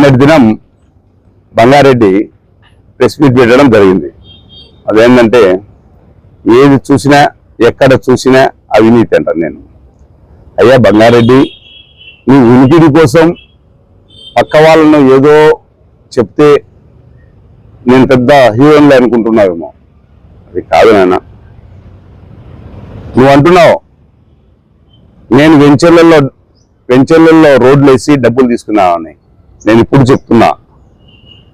నిన్నటి దినం Banga Reddy press meet పెట్టడం జరిగింది. అదేంటంటే ఏది చూసినా ఎక్కడ చూసినా అవినీతి అంటాను నేను. అయ్యా బంగారెడ్డి నీ ఉనికిడి కోసం పక్క వాళ్ళను ఏదో చెప్తే నేను పెద్ద హీరోన్లు అనుకుంటున్నావేమో. అది కాదు నాన్న నువ్వు అంటున్నావు నేను వెంచర్లలో వెంచర్లలో రోడ్లు వేసి డబ్బులు తీసుకున్నావని. నేను ఇప్పుడు చెప్తున్నా.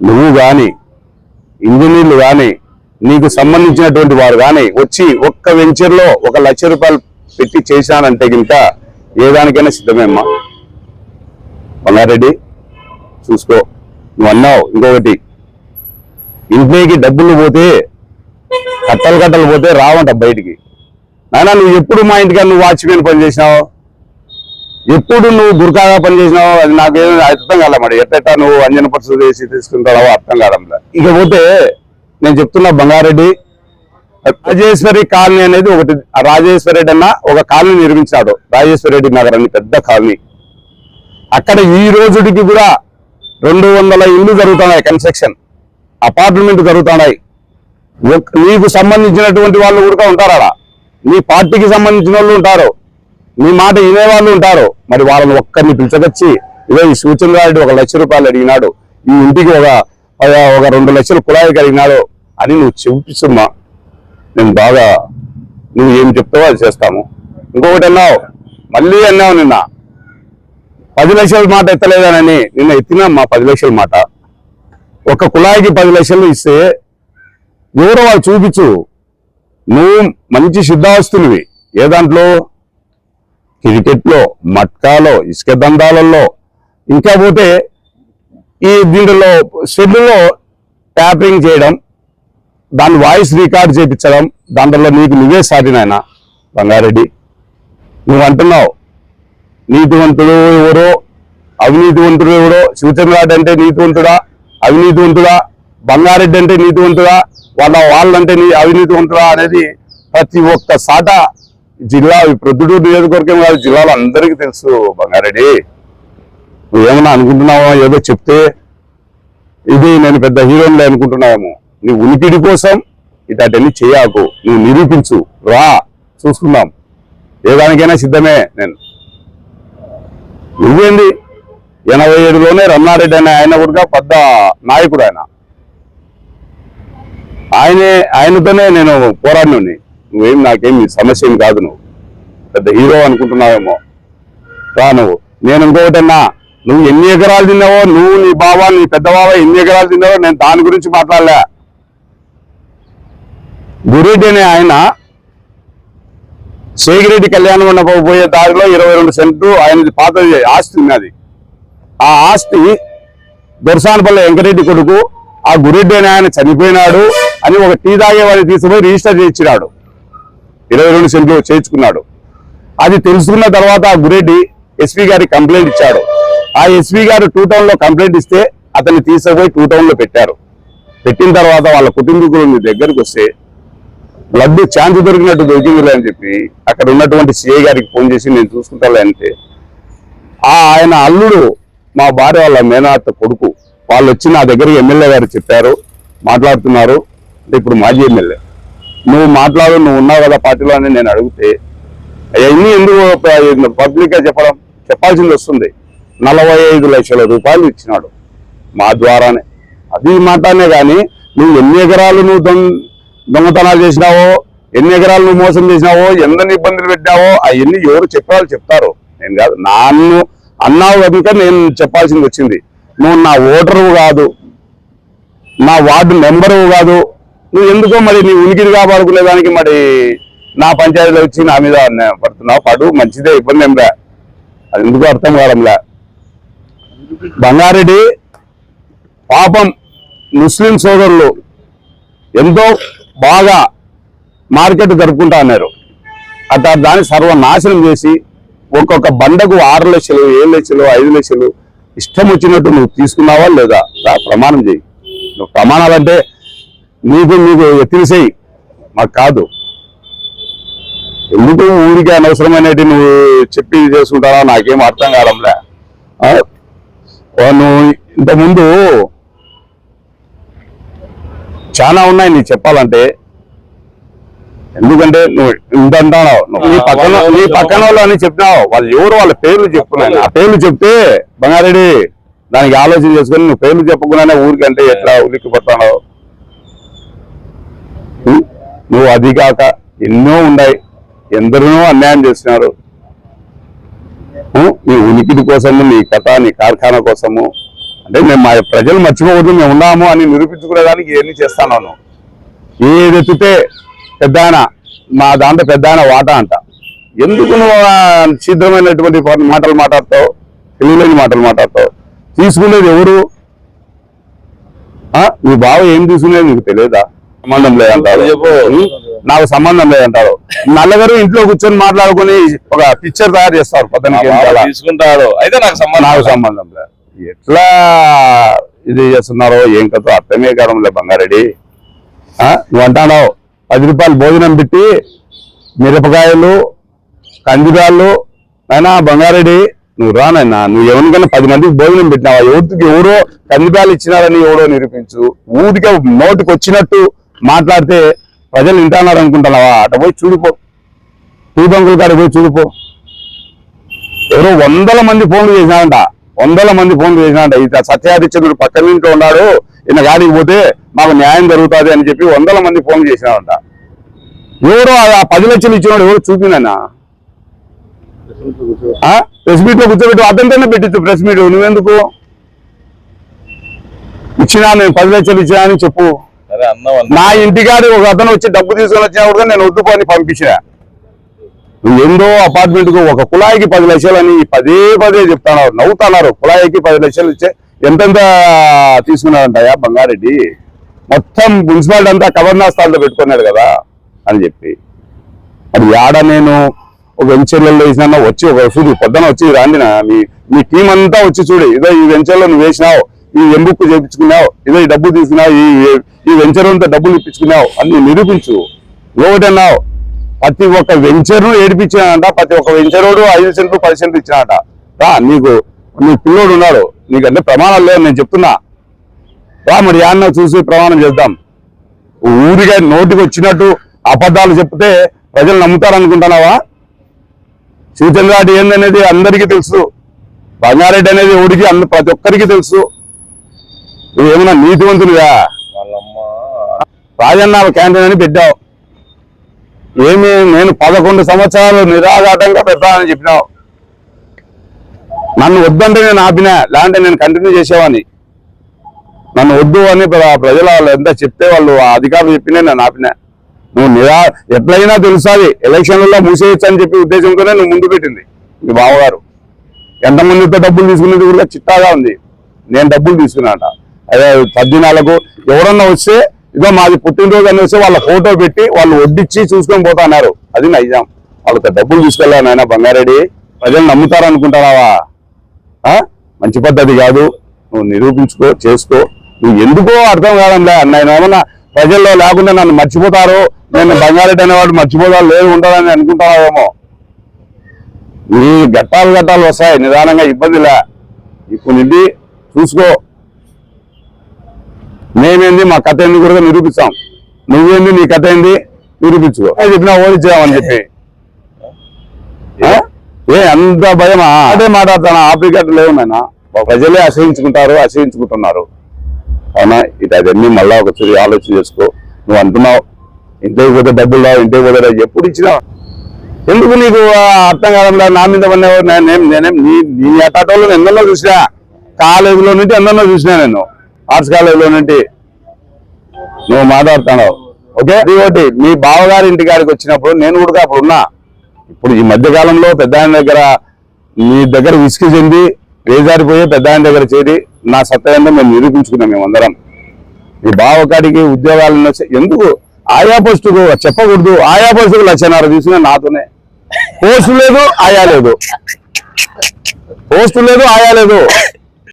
నువ్వు కానీ ఇంజనీర్లు కానీ నీకు సంబంధించినటువంటి వారు కానీ వచ్చి ఒక్క వెంచర్లో ఒక లక్ష రూపాయలు పెట్టి చేశానంటే గింత ఏ దానికైనా సిద్ధమేమ్మా? బంగారెడ్డి చూసుకో. నువ్వు అన్నావు ఇంకొకటి. ఇంట్లోకి డబ్బులు పోతే కట్టలు కట్టలు పోతే రావంట బయటికి. నాయన నువ్వు ఎప్పుడు మా ఇంటికి నువ్వు వాచ్మెన్ పని చేసినావు? ఎప్పుడు నువ్వు దుర్గాగా పనిచేసినావు అది నాకు అర్థం కాలే మరి. ఎట్ట నువ్వు అంజన పరిస్థితి వేసి తీసుకుంటావో అర్థం కాదంలా ఇకపోతే నేను చెప్తున్నా బంగారెడ్డి రాజేశ్వరి కాలనీ అనేది ఒకటి. ఆ రాజేశ్వరి రెడ్డి అన్న ఒక కాలనీ నిర్మించాడు. రాజేశ్వరి రెడ్డి నగర్ అని పెద్ద కాలనీ. అక్కడ ఈ రోజుడికి కూడా రెండు వందల ఇల్లు జరుగుతున్నాయి కన్స్ట్రక్షన్. అపార్ట్మెంట్ జరుగుతున్నాయి. నీకు సంబంధించినటువంటి వాళ్ళు కూడా ఉంటారు నీ పార్టీకి సంబంధించిన వాళ్ళు ఉంటారు. నీ మాట వినేవాళ్ళు ఉంటారు. మరి వాళ్ళని ఒక్కరిని పిలిచకొచ్చి ఇదే ఈ సూచనరాయుడు ఒక లక్ష రూపాయలు అడిగినాడు. ఈ ఇంటికి ఒక ఒక- ఒక రెండు లక్షలు కుళాయికి అడిగినాడు అని నువ్వు చూపిస్తుమ్మా నేను బాగా నువ్వు ఏం చెప్తావో అది చేస్తాము. ఇంకొకటి అన్నావు మళ్ళీ అన్నావు నిన్న. పది లక్షల మాట ఎత్తలేదానని నిన్న ఎత్తినా మా పది లక్షల మాట. ఒక కుళాయికి పది లక్షలు ఇస్తే ఎవరో వాళ్ళు చూపించు. నువ్వు మంచి సిద్ధాస్తునివి. ఏ దాంట్లో? క్రికెట్లో మట్కాలో ఇసుక దందాలలో ఇంకా పోతే ఈ దీంట్లో షెడ్యూల్లో ట్యాపింగ్ చేయడం దాని వాయిస్ రికార్డ్ చేయించడం దాంట్లో నీకు నువ్వే సాటినాయన బంగారెడ్డి నువ్వు అంటున్నావు నీతివంతుడు ఎవరో అవినీతివంతుడు ఎవరో శివచంద్రారెడ్డి అంటే నీతివంతుడా అవినీతివంతుడా బంగారెడ్డి అంటే నీతివంతుడా వాళ్ళ వాళ్ళంటే నీ అవినీతివంతుడా అనేది ప్రతి ఒక్క సాట జిల్లా ప్రొద్దుటూరు నియోజకవర్గం కాదు జిల్లాలో అందరికీ తెలుసు బంగారెడ్డి. నువ్వేమన్నా అనుకుంటున్నావా? ఏదో చెప్తే ఇది నేను పెద్ద హీరోని అనుకుంటున్నావేమో. నీ ఉనికిడి కోసం ఇటాటన్నీ చేయకు. నువ్వు నిరూపించు. రా. చూసుకుందాం. ఏ దానికైనా సిద్ధమే నేను. నువ్వేంది? ఎనభై ఏడులోనే రమణారెడ్డి అనే ఆయన కూడా పెద్ద నాయకుడు ఆయన. ఆయనే ఆయనతోనే నేను పోరాడినోని నువ్వేం నాకేం సమస్య ఏం కాదు నువ్వు. పెద్ద హీరో అనుకుంటున్నావేమో. రా నువ్వు. నేను ఇంకొకటన్నా నువ్వు ఎన్ని ఎకరాలు తిన్నావో నువ్వు నీ బావ నీ పెద్ద బావ ఎన్ని ఎకరాలు తిన్నావో నేను దాని గురించి మాట్లాడలే. గురెడ్డి అనే ఆయన సేగిరెడ్డి కళ్యాణ మండపం పోయే దారిలో ఇరవై రెండు సెంట్లు ఆయన పాత ఆస్తి ఉన్నది. ఆ ఆస్తి దొరసానపల్లి వెంకరెడ్డి కొడుకు ఆ గురెడ్డి అనే ఆయన చనిపోయినాడు అని ఒక టీ తాగేవాడిని తీసుకుపోయి రిజిస్టర్ చేయించినాడు. ఇరవై రెండు సెంట్లు చేయించుకున్నాడు. అది తెలుసుకున్న తర్వాత ఆ గురెడ్డి ఎస్పీ గారికి కంప్లైంట్ ఇచ్చాడు. ఆ ఎస్పీ గారు టూ టౌన్లో కంప్లైంట్ ఇస్తే అతన్ని తీసుకుపోయి టూ టౌన్లో పెట్టారు. పెట్టిన తర్వాత వాళ్ళ కుటుంబీకులు మీ దగ్గరికి వస్తే లడ్డు ఛాన్స్ దొరికినట్టు దొరికిందిలే అని చెప్పి అక్కడ ఉన్నటువంటి సిఐ గారికి ఫోన్ చేసి నేను చూసుకుంటాలే అంటే ఆ ఆయన అల్లుడు మా భార్య వాళ్ళ మేనాత్త కొడుకు వాళ్ళు వచ్చి నా దగ్గర ఎమ్మెల్యే గారు చెప్పారు మాట్లాడుతున్నారు. అంటే ఇప్పుడు మాజీ ఎమ్మెల్యే. నువ్వు మాట్లాడు నువ్వు ఉన్నావు కదా పార్టీలో అని నేను అడిగితే అవన్నీ ఎందుకు పబ్లిక్గా చెప్పడం? చెప్పాల్సింది వస్తుంది. నలభై ఐదు లక్షల రూపాయలు ఇచ్చినాడు. మా ద్వారానే. అది మాట్లాడనే కానీ నువ్వు ఎన్ని ఎకరాలు నువ్వు దొంగ దొంగతనాలు చేసినావో ఎన్ని ఎకరాలు నువ్వు మోసం చేసినావో ఎంతని ఇబ్బందులు పెట్టావో అవన్నీ ఎవరు చెప్పాలో చెప్తారు. నేను కాదు నన్ను అన్నావు కనుక నేను చెప్పాల్సింది వచ్చింది. నువ్వు నా ఓటరు కాదు. నా వార్డు మెంబరు కాదు. నువ్వు ఎందుకో మరి నీ ఉనికిని కాపాడుకునే దానికి మరి నా పంచాయతీలో వచ్చి నా మీద పడుతున్నావు. పడు మంచిదే ఇబ్బంది ఏం అది ఎందుకో అర్థం కావడంలే. బంగారెడ్డి పాపం ముస్లిం సోదరులు ఎంతో బాగా మార్కెట్ జరుపుకుంటా అన్నారు. అట్లా దాన్ని సర్వనాశనం చేసి ఒక్కొక్క బండకు ఆరు లక్షలు ఏడు లక్షలు ఐదు లక్షలు ఇష్టం వచ్చినట్టు నువ్వు తీసుకున్నావా లేదా? ప్రమాణం చేయి. నువ్వు ప్రమాణాలంటే నీకు నీకు ఎత్తిరిసేయి మాకు కాదు. ఎందుకు ఊరికి అనవసరమైనటి నువ్వు చెప్పి చేసుకుంటావా? నాకేం అర్థం కావడంలే. నువ్వు ఇంతకుముందు చాలా ఉన్నాయి నీకు చెప్పాలంటే. ఎందుకంటే నువ్వు ఇంత అంటున్నావు. నువ్వు నీ పక్కన నీ పక్కన వాళ్ళు అని చెప్పినావు వాళ్ళు ఎవరు? వాళ్ళ పేర్లు చెప్పుకున్నాను. ఆ పేర్లు చెప్తే బంగారెడ్డి దానికి ఆలోచన చేసుకొని నువ్వు పేర్లు చెప్పకుండానే ఊరికంటే ఎట్లా ఉలిక్కి చెప్పి. నువ్వు అది కాక ఎన్నో ఉన్నాయి. ఎందరినో అన్యాయం చేస్తున్నారు. నీ ఉనికిడి కోసము నీ కథ నీ కార్ఖానా కోసము. అంటే మేము మా ప్రజలు మర్చిపోవద్దు మేము ఉన్నాము అని నిరూపించుకునేదానికి ఇవన్నీ చేస్తాను ఏది ఎత్తితే పెద్ద ఆయన మా దాంట్లో పెద్ద ఆయన వాటా అంట. ఎందుకు నువ్వు ఛీద్రమైనటువంటి శీఘ్రమైనటువంటి మాటలు మాట్లాడతావు? తెలియలేని మాటలు మాట్లాడతావు. తీసుకునేది ఎవరు? ఆ? బావ ఏం తీసుకునేది నీకు తెలియదా? సంబంధం లేదంటారు? నాకు సంబంధం లేదంటారు. నల్లగారు ఇంట్లో కూర్చొని మాట్లాడుకొని ఒక పిక్చర్ తయారు చేస్తారు తీసుకుంటాడు. అయితే నాకు సంబంధం నాకు సంబంధం లేదు. ఎట్లా ఇది చేస్తున్నారో ఏం కథ అర్థమే కాదంలే బంగారెడ్డి. ఆ? నువ్వు అంటున్నావు. పది రూపాయలు భోజనం పెట్టి మిరపకాయలు కందిరాళ్ళు అయినా బంగారెడ్డి నువ్వు రానైనా నువ్వు ఎవరికైనా పది మందికి భోజనం పెట్టినావా? ఎవరికి ఎవరో కందిపాలు ఇచ్చినారని ఎవరో నిరూపించు. ఊరికే నోటికి వచ్చినట్టు మాట్లాడితే ప్రజలు వింటున్నారు అనుకుంటున్నావా? అట పోయి చూడిపో. టీ బంకుల కాడ పోయి చూడిపో. ఎవరో వందల మంది ఫోన్లు చేసినాడంట వందల మంది ఫోన్లు చేసినాడంట ఇట్లా సత్యాదిత్యుడు పక్కన ఇంట్లో ఉన్నాడు. ఈయన గాడికి పోతే మాకు న్యాయం జరుగుతుంది అని చెప్పి వందల మంది ఫోన్ చేసినాడంట ఎవరో ఆ పది లక్షలు ఇచ్చినాడు ఎవరు చూపినన్నా ప్రెస్ మీట్లో కూర్చోబెట్టు అతనితోనే పెట్టించు ప్రెస్ మీట్. నువ్వెందుకు? ఇచ్చినా నేను పది లక్షలు ఇచ్చినా అని చెప్పు. నా ఇంటికాడి ఒక అతను వచ్చి డబ్బు తీసుకొని వచ్చినా కూడా నేను వద్దు పని పంపించిన. నువ్వు ఎందో అపార్ట్మెంట్కు ఒక కుళాయికి పది లక్షలు అని పదే పదే చెప్తాను నవ్వుతున్నారు. కుళాయికి పది లక్షలు ఇచ్చే ఎంతెంత తీసుకున్నాడంటయా బంగారెడ్డి? మొత్తం మున్సిపాలిటీ అంతా కవర్నాస్థాల్లో పెట్టుకున్నాడు కదా అని చెప్పి. అది యాడ నేను ఒక వెంచర్లలో వేసినా వచ్చి ఒక చూడు పొద్దున వచ్చి రాండి నా మీ మీ టీం అంతా వచ్చి చూడు ఇదో ఈ వెంచర్లో నువ్వు వేసినావు ఈ ఎంబుక్ చేయించుకున్నావు? ఇదో ఈ డబ్బు తీసుకున్నావు ఈ ఈ వెంచర్ అంతా డబ్బులు ఇప్పించుకున్నావు అని నిరూపించు. ఒకటన్నావు ప్రతి ఒక్క వెంచర్ను ఏడిపించినాడంట ప్రతి ఒక్క వెంచరోడు ఐదు సెంట్లు పది సెంట్లు ఇచ్చినాట రా నీకు నీ పిల్లోడు ఉన్నాడు నీకంటే ప్రమాణాలు లేవు నేను చెప్తున్నా. రా మరి యాన్న చూసి ప్రమాణం చేద్దాం. ఊరిగా నోటికి వచ్చినట్టు అబద్ధాలు చెప్తే ప్రజలు నమ్ముతారు అనుకుంటున్నావా శివచంద్రారెడ్డి ఏందనేది అందరికీ తెలుసు. బంగారెడ్డి అనేది ఊరికి ప్రతి ఒక్కరికి తెలుసు. నువ్వు ఏమన్నా వాళ్ళమ్మ. రాజన్న క్యాంటీన్ అని పెట్టావు. ఏమి నేను పదకొండు సంవత్సరాలు నిరాఘాటంగా పెడతానని చెప్పినావు. నన్ను వద్దంటే నేను ఆపినా లేదంటే నేను కంటిన్యూ చేసేవాడిని. నన్ను వద్దు అని ప్ర- ప్రజలు వాళ్ళు ఎంత చెప్తే వాళ్ళు ఆ అధికారులు చెప్పినా నేను ఆపినా. నువ్వు నిరా ఎట్లయినా తెలుసాది ఎలక్షన్లలో మూసేయచ్చు అని చెప్పి ఉద్దేశంతోనే నువ్వు ముందు పెట్టింది మీ బావగారు. ఎంతమందితో డబ్బులు తీసుకునేది కూడా చిట్టాగా ఉంది. నేను డబ్బులు తీసుకున్నాట. అదే పద్దినాలకు ఎవరన్నా వస్తే ఇదో మాది పుట్టినరోజు అని వస్తే వాళ్ళ ఫోటో పెట్టి వాళ్ళు వడ్డిచ్చి చూసుకొని పోతా అన్నారు. అది నైజాం. వాళ్ళతో డబ్బులు తీసుకెళ్ళా నాయన బంగారెడ్డి. ప్రజలు నమ్ముతారు మంచి పద్ధతి కాదు. నువ్వు నిరూపించుకో చేసుకో. నువ్వు ఎందుకో అర్థం కాదంలే నేను ఏమన్నా ప్రజల్లో లేకుండా నన్ను మర్చిపోతారు? నేను బంగారెడ్డి అనేవాడు మర్చిపోతారు లేదు ఉంటారని అనుకుంటావేమో నీ గట్టాలు గట్టాలు వస్తాయి. నిదానంగా ఇబ్బందిలే ఇప్పుడు నుండి చూసుకో. మేమేంది మా కథ ఏంది కూడా నిరూపిస్తాం. నువ్వేంది నీ కథ ఏంది నిరూపించుకో. అది చెప్పినా ఓడించామని చెప్పి? ఏ? అంత భయమా? అదే మాట్లాడతాను ఆఫ్రికట్ లేవు నాయన. ప్రజలే అసహించుకుంటారు అసహించుకుంటున్నారు. అవునా? ఇది అవన్నీ మళ్ళా ఒకసారి ఆలోచన చేసుకో. నువ్వు అంటున్నావు ఇంటికి పోతే డబ్బులు రావు ఇంటికి పోతే. ఎప్పుడు ఇచ్చినావు ఎందుకు నీకు అర్థం కాదంలో నా మీద పడినవాడు నేనేం నేనేం నీ నీ అటాటోళ్ళు ఎన్నెన్నో చూసినా. కాలేజీలో నుండి ఎన్నెన్నో చూసినా నేను. ఆర్ట్స్ కాలేజీలో నుండి నువ్వు మాట్లాడుతున్నావు. ఓకే ఒకటి మీ బావగారి ఇంటి కాడికి వచ్చినప్పుడు నేను కూడా అప్పుడు ఉన్నా. ఇప్పుడు ఈ మధ్య కాలంలో పెద్ద ఆయన దగ్గర మీ దగ్గర విసిగి చెంది వేజారిపోయి పెద్ద ఆయన దగ్గర చేరి నా సత్తాయంలో మేము నిరూపించుకున్నాం మేమందరం మీ బావకాడికి ఉద్యోగాలు ఎందుకు? ఆయా పోస్టుకు చెప్పకూడదు. ఆయా పోస్టుకు లక్షన్నర తీసుకున్నా నాతోనే. పోస్టు లేదు ఆయా లేదు. పోస్టు లేదు ఆయా లేదు.